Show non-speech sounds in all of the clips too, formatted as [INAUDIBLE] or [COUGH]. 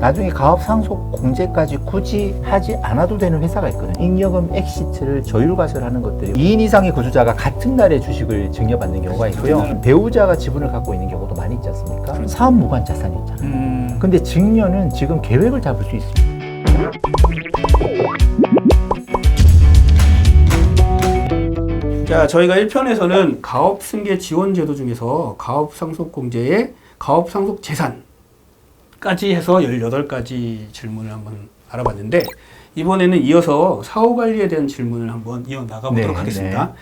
나중에 가업 상속 공제까지 굳이 하지 않아도 되는 회사가 있거든요. 잉여금 엑시트를 조율 과세하는 것들이 2인 이상의 거주자가 같은 날에 주식을 증여받는 경우가 있고요. 배우자가 지분을 갖고 있는 경우도 많이 있지 않습니까? 사업 무관 자산이 있잖아요. 음. 근데 증여는 지금 계획을 잡을 수 있습니다. 자, 저희가 1편에서는 가업 승계 지원 제도 중에서 가업 상속 공제의 가업 상속 재산 까지 해서 18가지 질문을 한번 알아봤는데 이번에는 이어서 사후 관리에 대한 질문을 한번 이어 나가 보도록 네, 하겠습니다.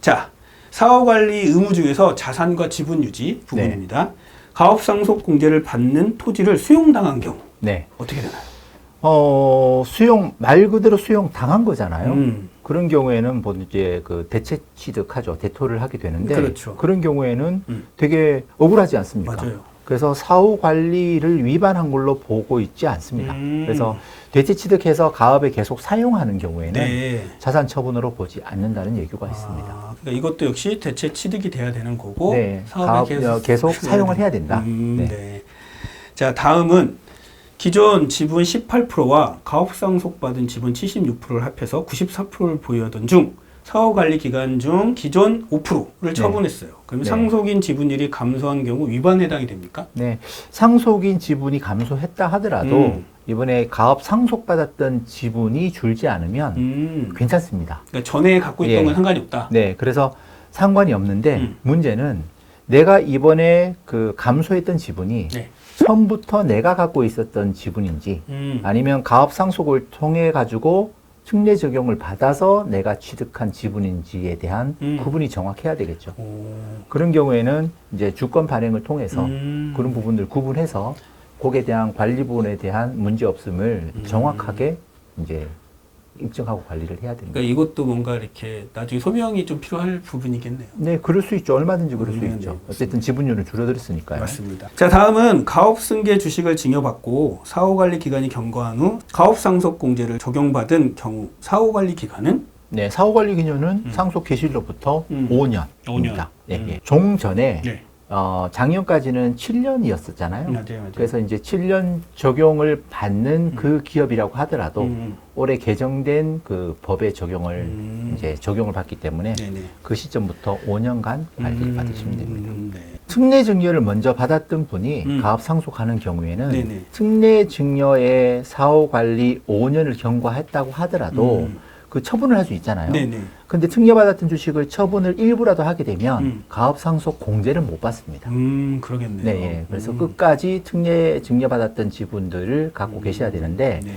자, 사후 관리 의무 중에서 자산과 지분 유지 부분입니다. 가업 상속 공제를 받는 토지를 수용당한 경우 네. 어떻게 되나요? 어, 수용, 말 그대로 수용 당한 거잖아요. 음. 그런 경우에는 뭐 이제 그 대체 취득하죠. 대토를 하게 되는데 그렇죠. 런 경우에는 음. 되게 억울하지 않습니까? 맞아요. 그래서 사후 관리를 위반한 걸로 보고 있지 않습니다. 음. 그래서 대체 취득해서 가업에 계속 사용하는 경우에는 네. 자산 처분으로 보지 않는다는 얘기가 있습니다. 아, 그러니까 이것도 역시 대체 취득이 돼야 되는 거고 네, 가업, 계속, 어, 계속 [LAUGHS] 사용을 해야 된다. 음, 네. 네. 자 다음은 기존 지분 18%와 가업 상속받은 지분 76%를 합해서 94%를 보유하던 중 사후 관리 기간 중 기존 5%를 처분했어요. 그러면 네. 상속인 지분율이 감소한 경우 위반에 해당이 됩니까? 네, 상속인 지분이 감소했다 하더라도 음. 이번에 가업 상속받았던 지분이 줄지 않으면 음. 괜찮습니다. 그러니까 전에 갖고 있던 예. 건 상관이 없다. 네, 그래서 상관이 없는데 음. 문제는 내가 이번에 그 감소했던 지분이 네. 처음부터 내가 갖고 있었던 지분인지 음. 아니면 가업 상속을 통해 가지고 특례 적용을 받아서 내가 취득한 지분인지에 대한 음. 구분이 정확해야 되겠죠. 오. 그런 경우에는 이제 주권 발행을 통해서 음. 그런 부분들 구분해서 거기에 대한 관리 부분에 대한 문제 없음을 음. 정확하게 이제 입증하고 관리를 해야 됩니다. 그러니까 이것도 뭔가 이렇게 나중에 소명이 좀 필요할 부분이겠네요. 네, 그럴 수 있죠. 얼마든지 그럴 수 네, 있죠. 네, 어쨌든 지분율은 줄어들었으니까요. 맞습니다. 자, 다음은 가업 승계 주식을 증여받고 사후 관리 기간이 경과한 후 가업 상속 공제를 적용받은 경우 사후 관리 기간은 네, 사후 관리 기준은 음. 상속 개시일로부터 음. 5년입니다. 5년. 예, 음. 예. 종 전에 네. 어, 작년까지는 7년이었었잖아요. 맞아요, 맞아요. 그래서 이제 7년 적용을 받는 음. 그 기업이라고 하더라도 음, 올해 개정된 그 법의 적용을 음. 이제 적용을 받기 때문에 네네. 그 시점부터 5년간 관리를 음, 받으시면 됩니다. 음, 네. 특례 증여를 먼저 받았던 분이 음. 가업 상속하는 경우에는 네네. 특례 증여의 사후 관리 5년을 경과했다고 하더라도 음. 그 처분을 할 수 있잖아요. 네네. 근데 특례받았던 주식을 처분을 일부라도 하게 되면 음. 가업 상속 공제를 못 받습니다. 음, 그러겠네요. 네, 예. 그래서 음. 끝까지 특례 증여받았던 지분들을 갖고 계셔야 되는데 네.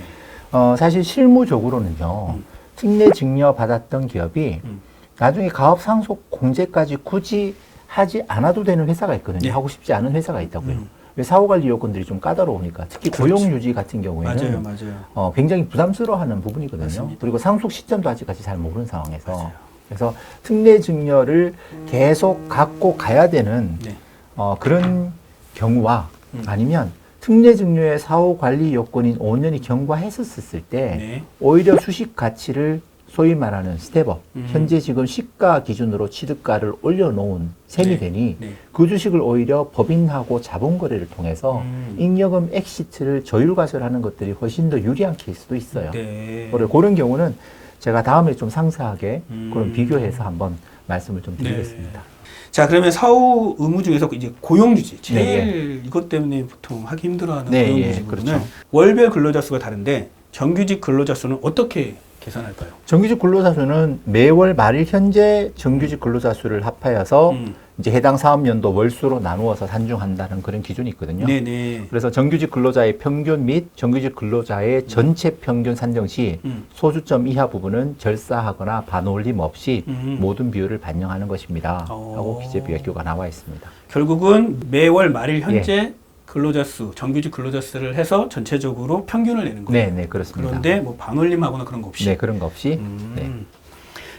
어, 사실 실무적으로는요. 음. 특례 증여받았던 기업이 음. 나중에 가업 상속 공제까지 굳이 하지 않아도 되는 회사가 있거든요. 네. 하고 싶지 않은 회사가 있다고요. 음. 왜 사후관리 요건들이 좀 까다로우니까 특히 그렇죠. 고용 유지 같은 경우에는 맞아요, 맞아요. 어, 굉장히 부담스러워하는 부분이거든요. 맞습니다. 그리고 상속 시점도 아직까지 잘 모르는 상황에서 맞아요. 그래서 특례 증여를 계속 갖고 가야 되는 네. 어, 그런 경우와 음. 아니면 특례 증여의 사후 관리 요건인 5년이 경과했었을 때 네. 오히려 수식 가치를 소위 말하는 스텝업 음. 현재 지금 시가 기준으로 취득가를 올려놓은 셈이 네. 되니 네. 그 주식을 오히려 법인하고 자본 거래를 통해서 음. 잉여금 엑시트를 저율 과세하는 것들이 훨씬 더 유리한 케이스도 있어요. 네. 그런 경우는 제가 다음에 좀 상세하게 음. 그런 비교해서 한번 말씀을 좀 네. 드리겠습니다. 자, 그러면 사후 의무 중에서 이제 고용유지. 제일 네, 이것 때문에 보통 하기 힘들어하는 네, 고용유지 예, 그렇죠. 월별 근로자 수가 다른데 정규직 근로자 수는 어떻게 계산할까요? 정규직 근로자 수는 매월 말일 현재 정규직 근로자 수를 합하여서 음. 이제 해당 사업연도 월수로 나누어서 산중한다는 그런 기준이 있거든요. 네네. 그래서 정규직 근로자의 평균 및 정규직 근로자의 전체 평균 산정 시 음. 소주점 이하 부분은 절사하거나 반올림 없이 음. 모든 비율을 반영하는 것입니다. 어. 하고 기재비학교가 나와 있습니다. 결국은 매월 말일 현재 예. 근로자 수, 정규직 근로자 수를 해서 전체적으로 평균을 내는 거예요. 네, 네, 그렇습니다. 그런데 뭐 반올림하거나 그런 거 없이. 네, 그런 거 없이 음. 네.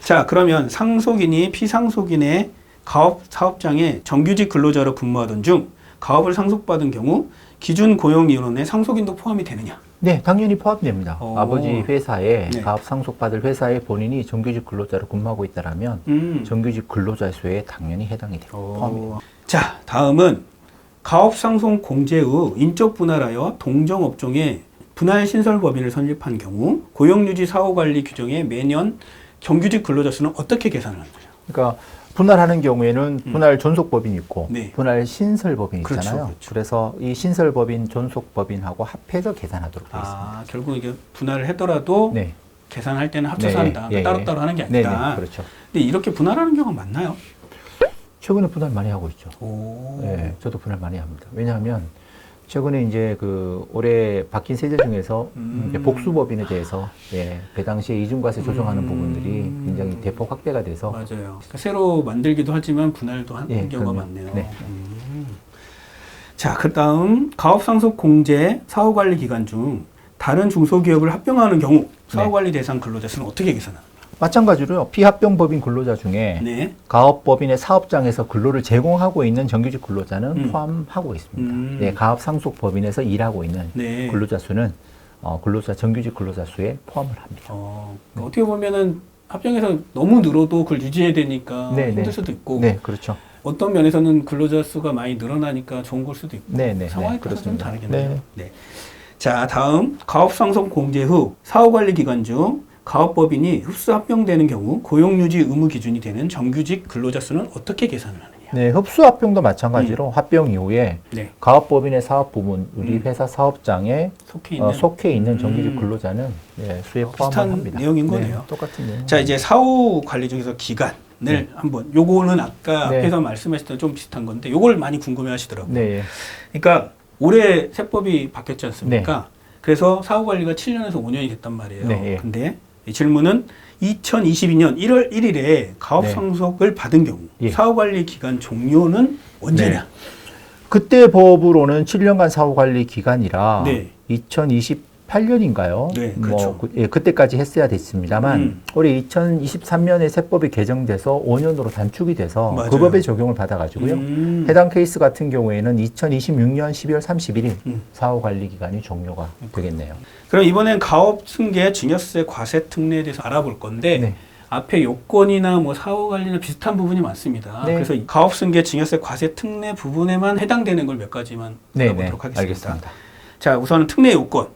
자, 그러면 상속인이 피상속인의 가업 사업장에 정규직 근로자로 근무하던 중 가업을 상속받은 경우 기준 고용 인원에 상속인도 포함이 되느냐? 네, 당연히 포함됩니다. 어. 아버지 회사에 네. 가업 상속받을 회사에 본인이 정규직 근로자로 근무하고 있다라면 음. 정규직 근로자 수에 당연히 해당이 돼요. 포함이 어. 자, 다음은 가업상속 공제 후 인적 분할하여 동정 업종에 분할 신설 법인을 설립한 경우 고용유지 사후관리 규정에 매년 정규직 근로자 수는 어떻게 계산을 하나요? 그러니까 분할하는 경우에는 분할 존속 법인이 있고 음. 네. 분할 신설 법인이 그렇죠, 있잖아요. 그렇죠. 그래서이 신설 법인, 존속 법인하고 합해서 계산하도록 되어 있습니다. 아, 결국 이게 분할을 하더라도 네. 계산할 때는 합쳐서 네, 한다. 예, 예. 따로따로 하는 게 네, 아니다. 네, 그렇죠. 근데 이렇게 분할하는 경우가 많나요? 최근에 분할 많이 하고 있죠. 오. 네, 저도 분할 많이 합니다. 왜냐하면 최근에 이제 그 올해 바뀐 세제 중에서 음. 복수법인에 대해서 예, 그 당시에 이중과세 조정하는 음. 부분들이 굉장히 대폭 확대가 돼서 맞아요. 그러니까 새로 만들기도 하지만 분할도 하는 예, 경우가 그럼요. 많네요. 네. 음. 자, 그다음 가업상속 공제 사후관리 기간 중 다른 중소기업을 합병하는 경우 네. 사후관리 대상 근로자 수는 어떻게 계산하나요? 마찬가지로요. 피합병법인 근로자 중에 네. 가업법인의 사업장에서 근로를 제공하고 있는 정규직 근로자는 음. 포함하고 있습니다. 음. 네, 가업 상속 법인에서 일하고 있는 네. 근로자 수는 어, 근로자 정규직 근로자 수에 포함을 합니다. 어, 어떻게 보면은 합병해서 너무 늘어도 그걸 유지해야 되니까 네, 힘들 네. 수도 있고 네, 그렇죠. 어떤 면에서는 근로자 수가 많이 늘어나니까 좋은 걸 수도 있고 네, 네, 상황에 네, 따라서 좀. 다르겠네요. 네. 네. 자, 다음 가업상속 공제 후 사후관리 기간 중 가업법인이 흡수 합병되는 경우 고용유지 의무 기준이 되는 정규직 근로자 수는 어떻게 계산을 하느냐? 네, 흡수 합병도 마찬가지로 합병 이후에 네, 가업법인의 사업 부문, 우리 음. 회사 사업장에 속해 있는. 어, 속해 있는 정규직 음. 근로자는 네, 수에 어, 포함을 비슷한. 내용인 네, 거네요. 똑같은 내용. 자, 이제 사후 관리 중에서 기간 을 네. 한번 요거는 아까 네. 앞에서 말씀하셨던 좀 비슷한 건데 요걸 많이 궁금해 하시더라고요. 네, 예. 그러니까 올해 세법이 바뀌었지 않습니까? 그래서 사후 관리가 7년에서 5년이 됐단 말이에요. 네, 예. 근데 이 질문은 2022년 1월 1일에 가업 네. 상속을 받은 경우 예. 사후 관리 기간 종료는 언제냐? 그때 법으로는 7년간 사후 관리 기간이라 네. 2028년인가요? 네, 그렇죠. 뭐 그, 예, 그때까지 했어야 됐습니다만 음. 올해 2023년에 세법이 개정돼서 5년으로 단축이 돼서 맞아요. 그 법의 적용을 받아가지고요. 음. 해당 케이스 같은 경우에는 2026년 12월 31일 음. 사후 관리 기간이 종료가 되겠네요. 그럼 이번엔 가업 승계 증여세 과세 특례에 대해서 알아볼 건데 네. 앞에 요건이나 뭐 사후 관리나 비슷한 부분이 많습니다. 네. 그래서 이 가업 승계 증여세 과세 특례 부분에만 해당되는 걸 몇 가지만 네, 네, 알아보도록 하겠습니다. 알겠습니다. 자, 우선은 특례 요건.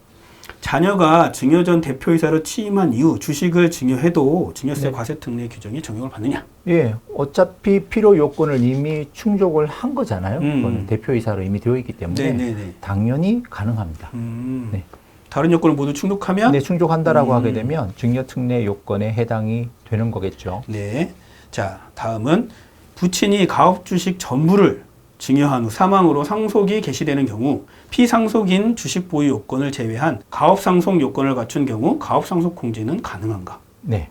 자녀가 증여 전 대표이사로 취임한 이후 주식을 증여해도 증여세 네. 과세 특례 규정이 적용을 받느냐? 예, 어차피 필요 요건을 이미 충족을 한 거잖아요. 음. 그거는 대표이사로 이미 되어 있기 때문에 네, 네, 네. 당연히 가능합니다. 음, 네. 다른 요건을 모두 충족하면 네, 충족한다라고 음. 하게 되면 증여 특례 요건에 해당이 되는 거겠죠. 네. 자, 다음은 부친이 가업 주식 전부를 증여한 후 사망으로 상속이 개시되는 경우 피상속인 주식 보유 요건을 제외한 가업 상속 요건을 갖춘 경우 가업 상속 공제는 가능한가? 네.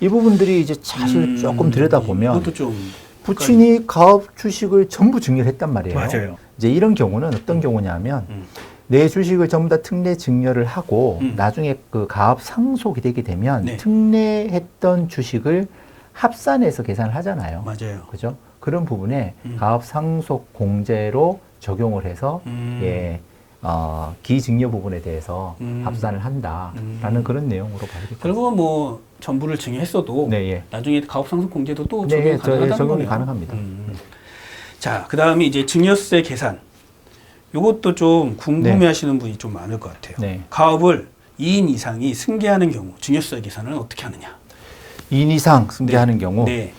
이 부분들이 이제 사실 음, 조금 들여다보면 이것도 좀 부친이 가업 주식을 전부 증여를 했단 말이에요. 맞아요. 이제 이런 경우는 어떤 경우냐면 음. 내 주식을 전부 다 특례 증여를 하고 음. 나중에 그 가업 상속이 되게 되면 네. 특례했던 주식을 합산해서 계산을 하잖아요. 맞아요. 그죠? 그런 부분에 음. 가업 상속 공제로 적용을 해서 음. 예, 어, 기증여 부분에 대해서 음. 합산을 한다라는 음. 그런 내용으로 봐야겠죠. 결국은 뭐 전부를 증여했어도 네, 예. 나중에 가업상속 공제도 또 네, 적용이 예, 저- 예, 가능하다는 적용이 거네요. 가능합니다. 음. 자, 그 다음에 이제 증여세 계산. 요것도 좀 궁금해하시는 분이 좀 많을 것 같아요. 네. 가업을 2인 이상이 승계하는 경우 증여세 계산은 어떻게 하느냐? 2인 이상 승계하는 경우 네.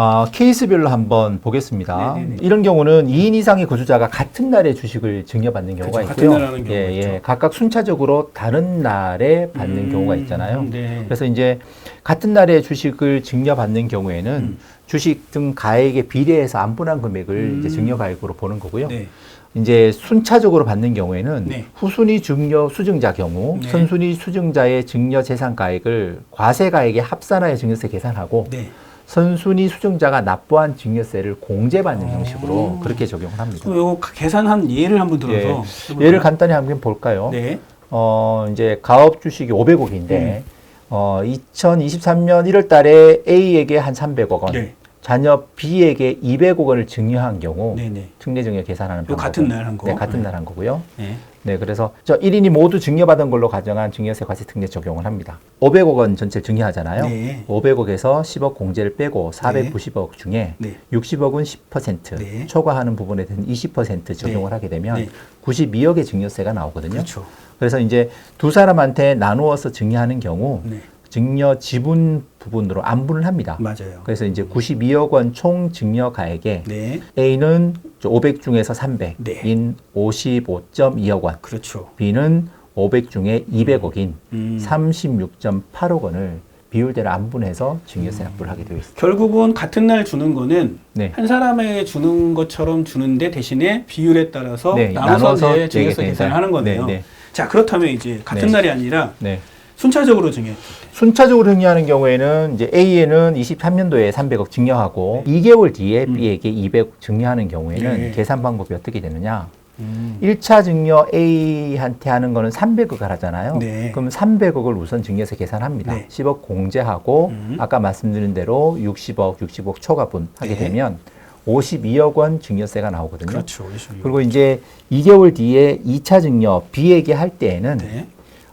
아, 케이스별로 한번 보겠습니다. 네네네. 이런 경우는 2인 이상의 거주자가 같은 날에 주식을 증여받는 경우가. 같은 있고요. 날 하는 경우가 예, 있죠. 예. 각각 순차적으로 다른 날에 받는 음, 경우가 있잖아요. 네. 그래서 이제 같은 날에 주식을 증여받는 경우에는 음. 주식 등 가액에 비례해서 안분한 금액을 음. 이제 증여가액으로 보는 거고요. 네. 이제 순차적으로 받는 경우에는 네. 후순위 증여 수증자 경우 네. 선순위 수증자의 증여 재산 가액을 과세 가액에 합산하여 증여세 계산하고 네. 선순위 수증자가 납부한 증여세를 공제받는 어. 형식으로 그렇게 적용을 합니다. 요거 계산한 예를 한번 들어서 해볼까요? 예. 예를 간단히 한번 볼까요? 네. 어, 이제 가업 주식이 500억인데 음. 어, 2023년 1월 달에 A에게 한 300억 원, 네. 자녀 B에게 200억 원을 증여한 경우 네, 네. 특례 증여 계산하는 요 같은 방법은 날 한 거. 네, 같은 네. 날한 거고요. 네. 네, 그래서 저 1인이 모두 증여받은 걸로 가정한 증여세 과세 특례 적용을 합니다. 500억 원 전체 증여하잖아요. 네. 500억에서 10억 공제를 빼고 490억 중에 네. 60억은 10% 네. 초과하는 부분에 대한 20% 적용을 네. 하게 되면 네. 92억의 증여세가 나오거든요. 그렇죠. 그래서 이제 두 사람한테 나누어서 증여하는 경우 네. 증여 지분 부분으로 안분을 합니다. 맞아요. 그래서 이제 92억 원 총 증여 가액에 네. A는 500 중에서 300인 네. 55.2억 원, 그렇죠. B는 500 중에 200억인 음. 36.8억 원을 비율대로 안분해서 증여세 납부를 하게 되어 있습니다. 결국은 같은 날 주는 거는 네. 한 사람에게 주는 것처럼 주는데 대신에 비율에 따라서 네, 나눠서, 나눠서 증여세 되게 계산을 됩니다. 하는 거네요. 네, 네. 자 그렇다면 이제 같은 네. 날이 아니라 네. 순차적으로 증여. 순차적으로 증여하는 경우에는 이제 A에는 23년도에 300억 증여하고 2개월 뒤에 음. B에게 200억 증여하는 경우에는 네. 계산 방법이 어떻게 되느냐? 음. 1차 증여 A한테 하는 거는 300억을 하잖아요. 네. 그럼 300억을 우선 증여세 계산합니다. 네. 10억 공제하고 음. 아까 말씀드린 대로 60억, 60억 초과분 하게 네. 되면 52억 원 증여세가 나오거든요. 그렇죠. 그리고 이제 2개월 뒤에 2차 증여 B에게 할 때에는 네.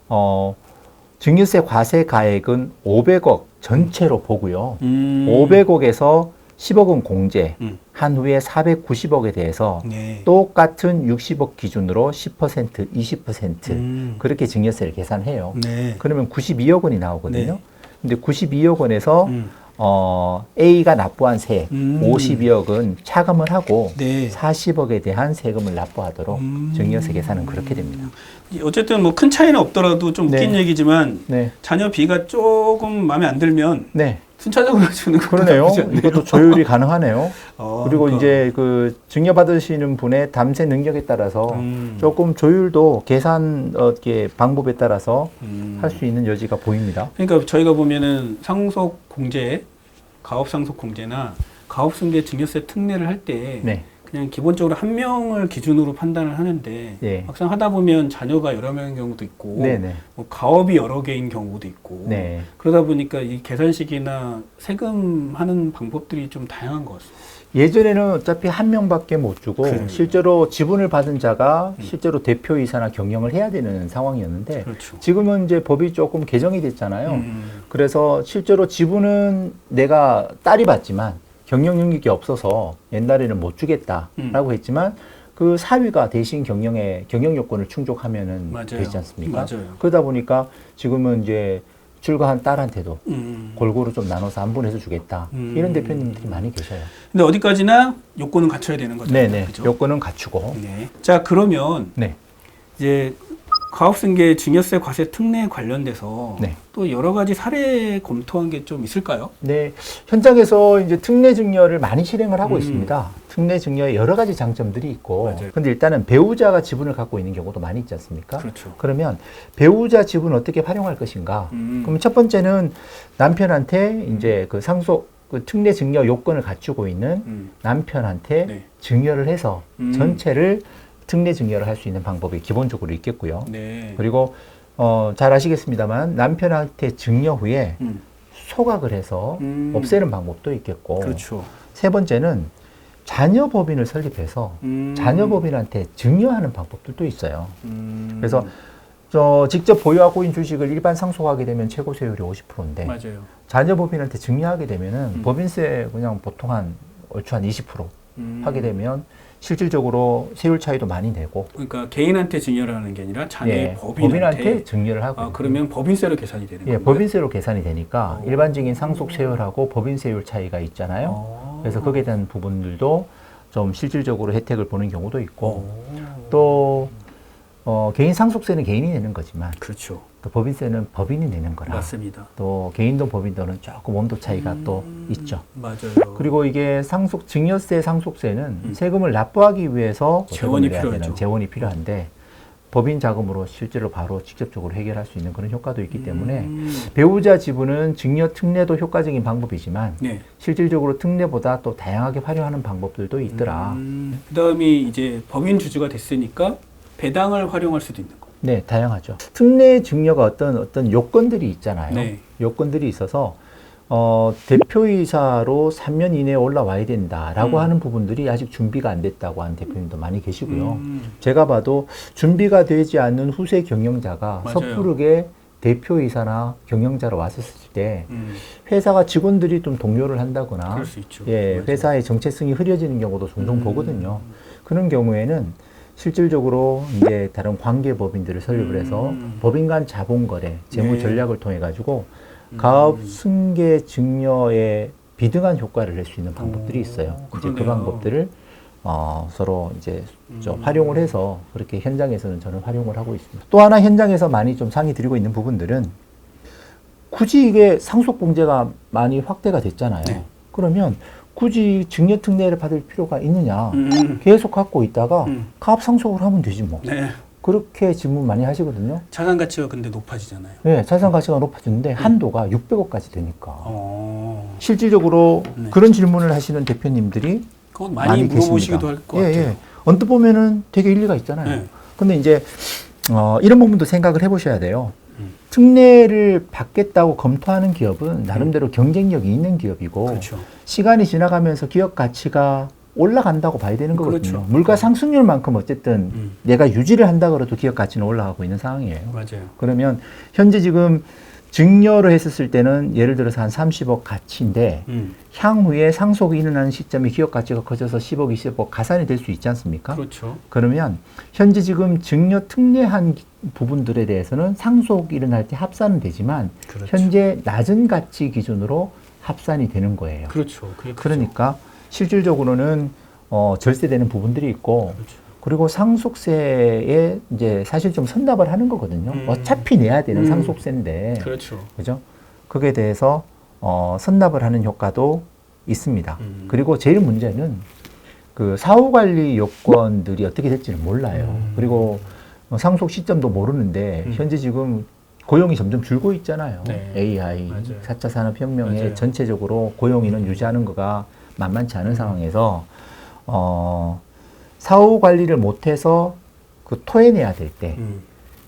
어, 증여세 과세 가액은 500억 전체로 보고요. 음. 500억에서 10억은 공제 음. 한 후에 490억에 대해서 네. 똑같은 60억 기준으로 10%, 20% 음. 그렇게 증여세를 계산해요. 네. 그러면 92억 원이 나오거든요. 네. 근데 92억 원에서 음. 어, A가 납부한 세 음. 52억은 차감을 하고 네. 40억에 대한 세금을 납부하도록 음. 증여세 계산은 그렇게 됩니다. 어쨌든 뭐 큰 차이는 없더라도 좀 웃긴 네. 얘기지만 네. 자녀 B가 조금 마음에 안 들면 네. 순차적으로 주는 그러네요. 이것도 조율이 가능하네요. [LAUGHS] 어, 그리고 그러니까. 이제 그 증여 받으시는 분의 담세 능력에 따라서 음. 조금 조율도 계산 어떻게 방법에 따라서 음. 할수 있는 여지가 보입니다. 그러니까 저희가 보면은 상속 공제, 가업 상속 공제나 가업 승계 증여세 특례를 할때 네. 그냥 기본적으로 한 명을 기준으로 판단을 하는데 예. 막상 하다 보면 자녀가 여러 명인 경우도 있고 네네. 뭐 가업이 여러 개인 경우도 있고 네. 그러다 보니까 이 계산식이나 세금 하는 방법들이 좀 다양한 것 같습니다. 예전에는 어차피 한 명밖에 못 주고 그래요. 실제로 지분을 받은 자가 음. 실제로 대표이사나 경영을 해야 되는 상황이었는데 그렇죠. 지금은 이제 법이 조금 개정이 됐잖아요. 음. 그래서 실제로 지분은 내가 딸이 받지만 경영 능력이 없어서 옛날에는 못 주겠다라고 음. 했지만 그 사위가 대신 경영에 경영 요건을 충족하면은 맞아요. 되지 않습니까? 맞아요. 그러다 보니까 지금은 이제 출가한 딸한테도 음. 골고루 좀 나눠서 안분해서 주겠다 음. 이런 대표님들이 많이 계셔요. 근데 어디까지나 요건은 갖춰야 되는 거죠. 네네. 그죠? 요건은 갖추고. 네. 자 그러면 네. 이제 가업승계 증여세 과세 특례 관련돼서 네. 또 여러 가지 사례 검토한 게 좀 있을까요? 네. 현장에서 이제 특례 증여를 많이 실행을 하고 음. 있습니다. 특례 증여에 여러 가지 장점들이 있고. 맞아요. 근데 일단은 배우자가 지분을 갖고 있는 경우도 많이 있지 않습니까? 그렇죠. 그러면 배우자 지분 어떻게 활용할 것인가? 음. 그럼 첫 번째는 남편한테 이제 그 상속 그 특례 증여 요건을 갖추고 있는 음. 남편한테 네. 증여를 해서 음. 전체를 특례 증여를 할 수 있는 방법이 기본적으로 있겠고요. 네. 그리고 어, 잘 아시겠습니다만 남편한테 증여 후에 음. 소각을 해서 음. 없애는 방법도 있겠고 그렇죠. 세 번째는 자녀 법인을 설립해서 음. 자녀 법인한테 증여하는 방법들도 있어요. 음. 그래서 저 직접 보유하고 있는 주식을 일반 상속하게 되면 최고 세율이 50%인데 맞아요. 자녀 법인한테 증여하게 되면은 음. 법인세 그냥 보통 한 얼추 한 20% 음. 하게 되면 실질적으로 세율 차이도 많이 내고 그러니까 개인한테 증여를 하는 게 아니라 자녀 예, 법인한테, 법인한테 증여를 하고 아 그러면 법인세로 계산이 되는 예, 거예요? 법인세로 계산이 되니까 어. 일반적인 상속 세율하고 법인세율 차이가 있잖아요. 어. 그래서 거기에 대한 부분들도 좀 실질적으로 혜택을 보는 경우도 있고 어. 또 어, 개인 상속세는 개인이 내는 거지만 그렇죠. 또 법인세는 법인이 내는 거라 맞습니다. 또 개인도 법인도는 조금 온도 차이가 음. 또 있죠. 맞아요. 그리고 이게 상속 증여세 상속세는 음. 세금을 납부하기 위해서 재원이 필요하죠. 재원이 필요한데 법인 자금으로 실제로 바로 직접적으로 해결할 수 있는 그런 효과도 있기 때문에 음. 배우자 지분은 증여 특례도 효과적인 방법이지만 네. 실질적으로 특례보다 또 다양하게 활용하는 방법들도 있더라. 음, 그다음에 이제 법인 주주가 됐으니까 배당을 활용할 수도 있는 거. 네, 다양하죠. 특례 증여가 어떤 어떤 요건들이 있잖아요. 네. 요건들이 있어서 어, 대표이사로 3년 이내에 올라와야 된다라고 음. 하는 부분들이 아직 준비가 안 됐다고 하는 대표님도 많이 계시고요. 음. 제가 봐도 준비가 되지 않는 후세 경영자가 맞아요. 섣부르게 대표이사나 경영자로 왔었을 때 음. 회사가 직원들이 좀 동료를 한다거나 그럴 수 있죠. 예, 맞아요. 회사의 정체성이 흐려지는 경우도 종종 음. 보거든요. 그런 경우에는 실질적으로 이제 다른 관계 법인들을 설립을 해서 음. 법인 간 자본 거래, 재무 네. 전략을 통해 가지고 음. 가업 승계 증여에 비등한 효과를 낼 수 있는 방법들이 오, 있어요. 이제 그. 방법들을 어, 서로 이제 좀 음. 활용을 해서 그렇게 현장에서는 저는 활용을 하고 있습니다. 또 하나 현장에서 많이 좀 상의 드리고 있는 부분들은 굳이 이게 상속 공제가 많이 확대가 됐잖아요. 네. 그러면 굳이 증여 특례를 받을 필요가 있느냐? 음. 계속 갖고 있다가 음. 가업 상속을 하면 되지 뭐. 네. 그렇게 질문 많이 하시거든요. 자산 가치가 근데 높아지잖아요. 네, 자산 가치가 높아지는데 한도가 600억까지 되니까. 어. 실질적으로 네. 그런 질문을 하시는 대표님들이 그건 많이, 물어보시기도 할 것 예, 같아요. 예. 언뜻 보면은 되게 일리가 있잖아요. 네. 근데 이제 어, 이런 부분도 생각을 해보셔야 돼요. 음. 특례를 받겠다고 검토하는 기업은 나름대로 경쟁력이 있는 기업이고 그렇죠. 시간이 지나가면서 기업 가치가 올라간다고 봐야 되는 거거든요. 그렇죠. 물가 상승률만큼 어쨌든 음. 내가 유지를 한다 그래도 기업 가치는 올라가고 있는 상황이에요. 맞아요. 그러면 현재 지금 증여를 했었을 때는 예를 들어서 한 30억 가치인데 음. 향후에 상속이 일어나는 시점에 기업 가치가 커져서 10억, 20억 가산이 될 수 있지 않습니까? 그렇죠. 그러면 현재 지금 증여 특례한 기- 부분들에 대해서는 상속이 일어날 때 합산은 되지만 그렇죠. 현재 낮은 가치 기준으로 합산이 되는 거예요. 그렇죠. 그게 크죠. 그러니까 실질적으로는 어, 절세되는 부분들이 있고 그렇죠. 그리고 상속세에 이제 사실 좀 선납을 하는 거거든요. 음. 어차피 내야 되는 음. 상속세인데 그렇죠. 그죠? 그게 대해서 어, 선납을 하는 효과도 있습니다. 음. 그리고 제일 문제는 그 사후 관리 요건들이 어떻게 될지는 몰라요. 음. 그리고 어, 상속 시점도 모르는데 음. 현재 지금 고용이 점점 줄고 있잖아요. 네. AI, 맞아요. 4차 산업 혁명에 맞아요. 전체적으로 고용인은 유지하는 거가 만만치 않은 상황에서 어, 사후 관리를 못해서 그 토해내야 될 때, 음.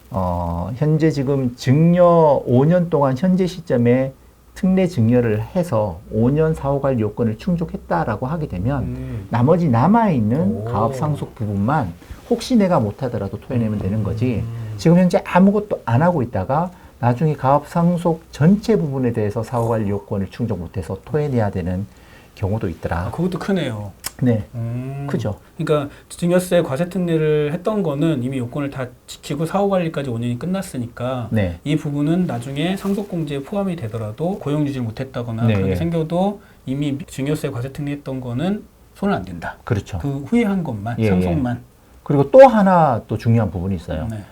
어, 현재 지금 증여 5년 동안 현재 시점에 특례 증여를 해서 5년 사후 관리 요건을 충족했다라고 하게 되면 음. 나머지 남아있는 오. 가업 상속 부분만 혹시 내가 못하더라도 토해내면 되는 거지 음. 지금 현재 아무것도 안 하고 있다가 나중에 가업 상속 전체 부분에 대해서 사후 관리 요건을 충족 못해서 토해내야 되는 경우도 아, 있더라. 그것도 크네요. 네, 음. 크죠. 그러니까 증여세 과세 특례를 했던 거는 이미 요건을 다 지키고 사후 관리까지 5년이 끝났으니까 네, 이 부분은 나중에 상속 공제에 포함이 되더라도 고용 유지를 못 했다거나 네, 그렇게 예. 생겨도 이미 증여세 과세 특례 했던 거는 손을 안 댄다. 그렇죠. 그 후에 한 것만 예, 상속만. 그리고 또 하나 또 중요한 부분이 있어요. 네.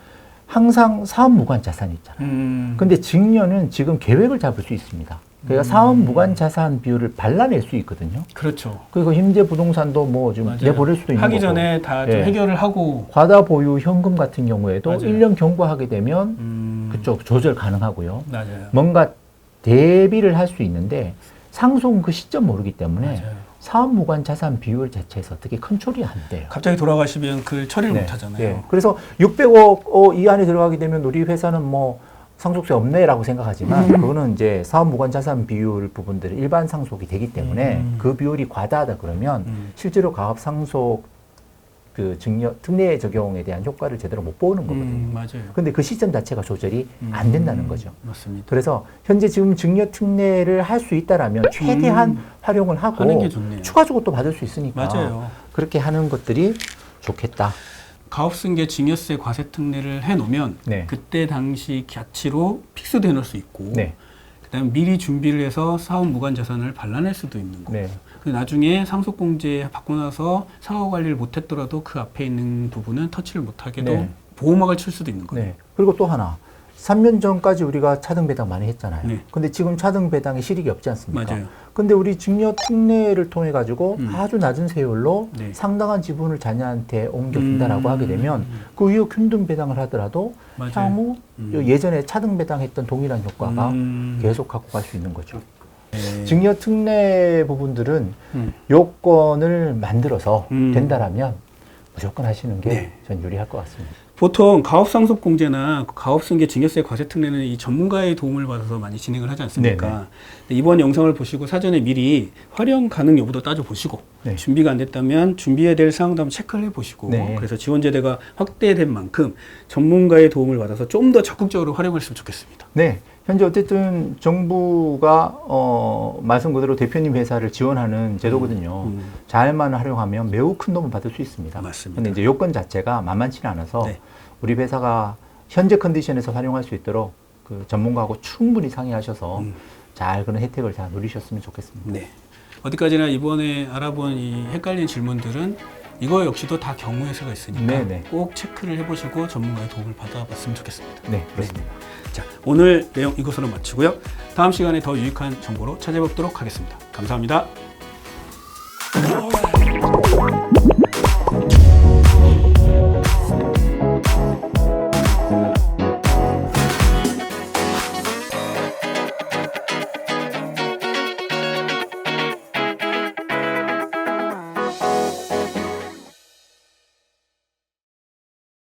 항상 사업 무관 자산이 있잖아요. 음. 근데 증여는 지금 계획을 잡을 수 있습니다. 그러니까 음. 사업 무관 자산 비율을 발라낼 수 있거든요. 그렇죠. 그리고 임대 부동산도 뭐 좀. 내버릴 수도 있는 하기 거고. 전에 다좀 예. 해결을 하고 과다 보유 현금 같은 경우에도 맞아요. 일 1년 경과하게 되면 음. 그쪽 조절 가능하고요. 맞아요. 뭔가 대비를 할 수 있는데 상속은 그 시점 모르기 때문에 맞아요. 사업 무관 자산 비율 자체에서 어떻게 컨트롤이 안 돼요. 갑자기 돌아가시면 그 처리를 네, 못 하잖아요. 예. 그래서 600억 어, 이 안에 들어가게 되면 우리 회사는 뭐 상속세 없네라고 생각하지만 음. 그거는 이제 사업 무관 자산 비율 부분들이 일반 상속이 되기 때문에 음. 그 비율이 과다하다 그러면 음. 실제로 가업 상속 그 증여 특례 적용에 대한 효과를 제대로 못 보는 거거든요. 음, 맞아요. 근데 그 시점 자체가 조절이 음. 안 된다는 거죠. 맞습니다. 그래서 현재 지금 증여 특례를 할 수 있다라면 최대한 음. 활용을 하고. 추가적으로 또 받을 수 있으니까 맞아요. 그렇게 하는 것들이 좋겠다. 가업승계 증여세 과세 특례를 해놓으면 네. 그때 당시 가치로 픽스돼 놓을 수 있고 네, 그다음 미리 준비를 해서 사업 무관 자산을 발라낼 수도 있는 거고 네, 근데 나중에 상속공제 받고 나서 사업 관리를 못했더라도 그 앞에 있는 부분은 터치를 못하게도 네. 보호막을 칠 수도 있는 거예요. 네. 그리고 또 하나. 3년 전까지 우리가 차등 배당 많이 했잖아요. 네. 근데 지금 차등 배당에 실익이 없지 않습니까? 맞아요. 근데 우리 증여 특례를 통해 가지고 음. 아주 낮은 세율로 네. 상당한 지분을 자녀한테 옮겨준다라고 음. 하게 되면 그 이후 균등 배당을 하더라도 맞아요. 향후 음. 예전에 차등 배당했던 동일한 효과가 음. 계속 갖고 갈 수 있는 거죠. 네. 증여 특례 부분들은 음. 요건을 만들어서 음. 된다라면 무조건 하시는 게 네. 전 유리할 것 같습니다. 보통 가업상속공제나 가업승계 증여세 과세 특례는 이 전문가의 도움을 받아서 많이 진행을 하지 않습니까? 이번 영상을 보시고 사전에 미리 활용 가능 여부도 따져 보시고 네. 준비가 안 됐다면 준비해야 될 사항도 한번 체크를 해 보시고 네. 그래서 지원제대가 확대된 만큼 전문가의 도움을 받아서 좀 더 적극적으로 활용했으면 좋겠습니다. 네. 현재 어쨌든 정부가 어, 말씀 그대로 대표님 회사를 지원하는 제도거든요. 음. 잘만 활용하면 매우 큰 도움을 받을 수 있습니다. 맞습니다. 근데 이제 요건 자체가 만만치는 않아서 네. 우리 회사가 현재 컨디션에서 활용할 수 있도록 그 전문가하고 충분히 상의하셔서 음. 잘 그런 혜택을 잘 누리셨으면 좋겠습니다. 네. 어디까지나 이번에 알아본 이 헷갈린 질문들은 이거 역시도 다 경우의 수가 있으니까 네네. 꼭 체크를 해보시고 전문가의 도움을 받아봤으면 좋겠습니다. 네, 그렇습니다. 자, 오늘 내용 이것으로 마치고요. 다음 시간에 더 유익한 정보로 찾아뵙도록 하겠습니다. 감사합니다.